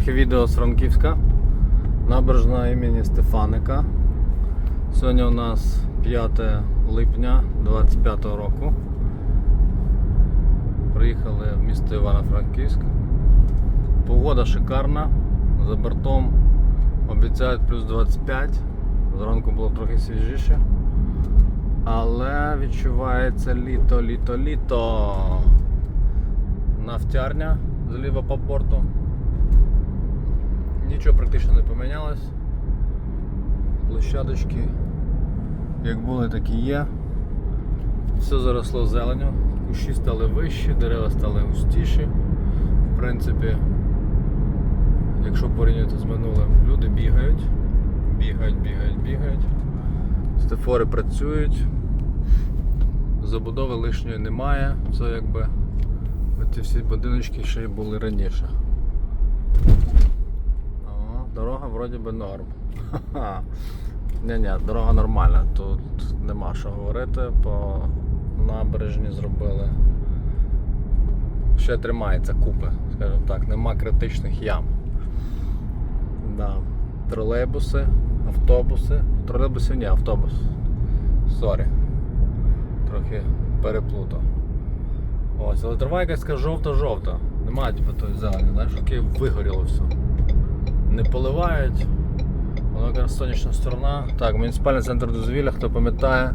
трохи відео з Франківська. Набережна імені Стефаника. Сьогодні у нас 5 липня 25 року. Приїхали в місто Івано-Франківськ. Погода шикарна. За бортом обіцяють плюс 25. Зранку було трохи свіжіше. Але відчувається літо, літо, літо. Нафтярня зліва по борту. Нічого практично не помінялось. Площадочки, як були, так і є. Все заросло зеленю, кущі стали вищі, дерева стали густіші. В принципі, якщо порівняти з минулим, люди бігають, бігають, бігають, бігають. Стефори працюють, забудови лишньої немає. Це якби ці всі будиночки ще й були раніше. Дорога вроді би норм. Ні-ні, дорога нормальна, тут нема що говорити, по набережні зробили. Ще тримається купи, скажімо так, нема критичних ям. Да. Тролейбуси, автобуси. Тролейбусів ні, автобус. Сорі. Трохи переплутав. Ось, але трава якась жовта-жовта. Немає типу тої зелені, знаєш, таке вигоріло все. Не поливають. Воно якраз сонячна сторона. Так, муніципальний центр дозвілля, хто пам'ятає,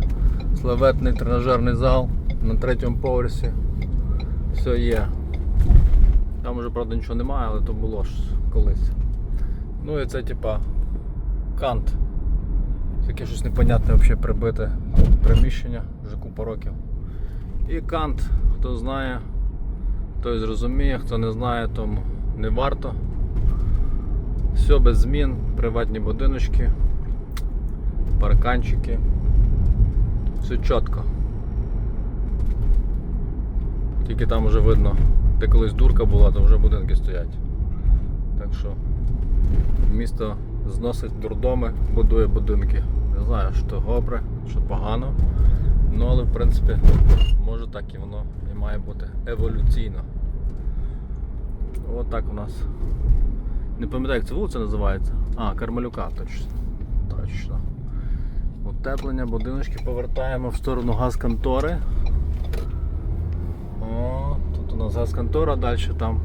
славетний тренажерний зал на третьому поверсі. Все є. Там вже правда нічого немає, але то було ж колись. Ну і це типа кант. Таке щось непонятне взагалі прибите приміщення вже купа років. І кант, хто знає, той зрозуміє, хто не знає, тому не варто. Все без змін, приватні будиночки, парканчики. Все чітко. Тільки там вже видно, де колись дурка була, то вже будинки стоять. Так що місто зносить дурдоми, будує будинки. Не знаю, що добре, що погано. Ну але в принципі може так і воно і має бути еволюційно. От так у нас. Не пам'ятаю, як ця вулиця називається. А, Кармелюка, точно. Точно. Утеплення, будиночки повертаємо в сторону газконтори. О, тут у нас газконтора, далі там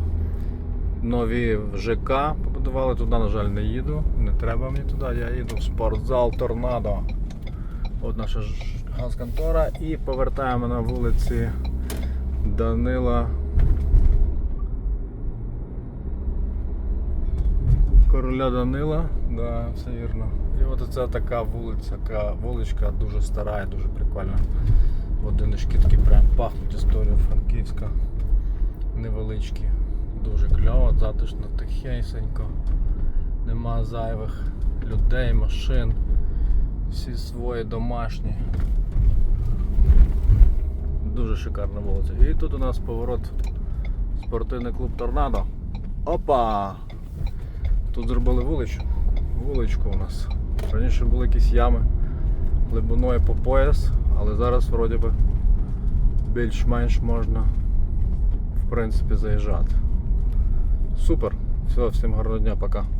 нові ЖК побудували, туди, на жаль, не їду. Не треба мені туди, я їду в спортзал Торнадо. От наша газконтора і повертаємо на вулиці Данила. Короля Данила, да, все вірно. І от це така вулиця, вуличка дуже стара і дуже прикольна. Будиночки такі прям пахнуть історією Франківська. Невеличкі. Дуже кльово, затишно, тихесенько. Нема зайвих людей, машин. Всі свої домашні. Дуже шикарна вулиця. І тут у нас поворот спортивний клуб Торнадо. Опа! Тут зробили вуличку. Вуличку у нас. Раніше були якісь ями глибиною по пояс, але зараз вроді би більш-менш можна в принципі заїжджати. Супер! Все, всім гарного дня, пока.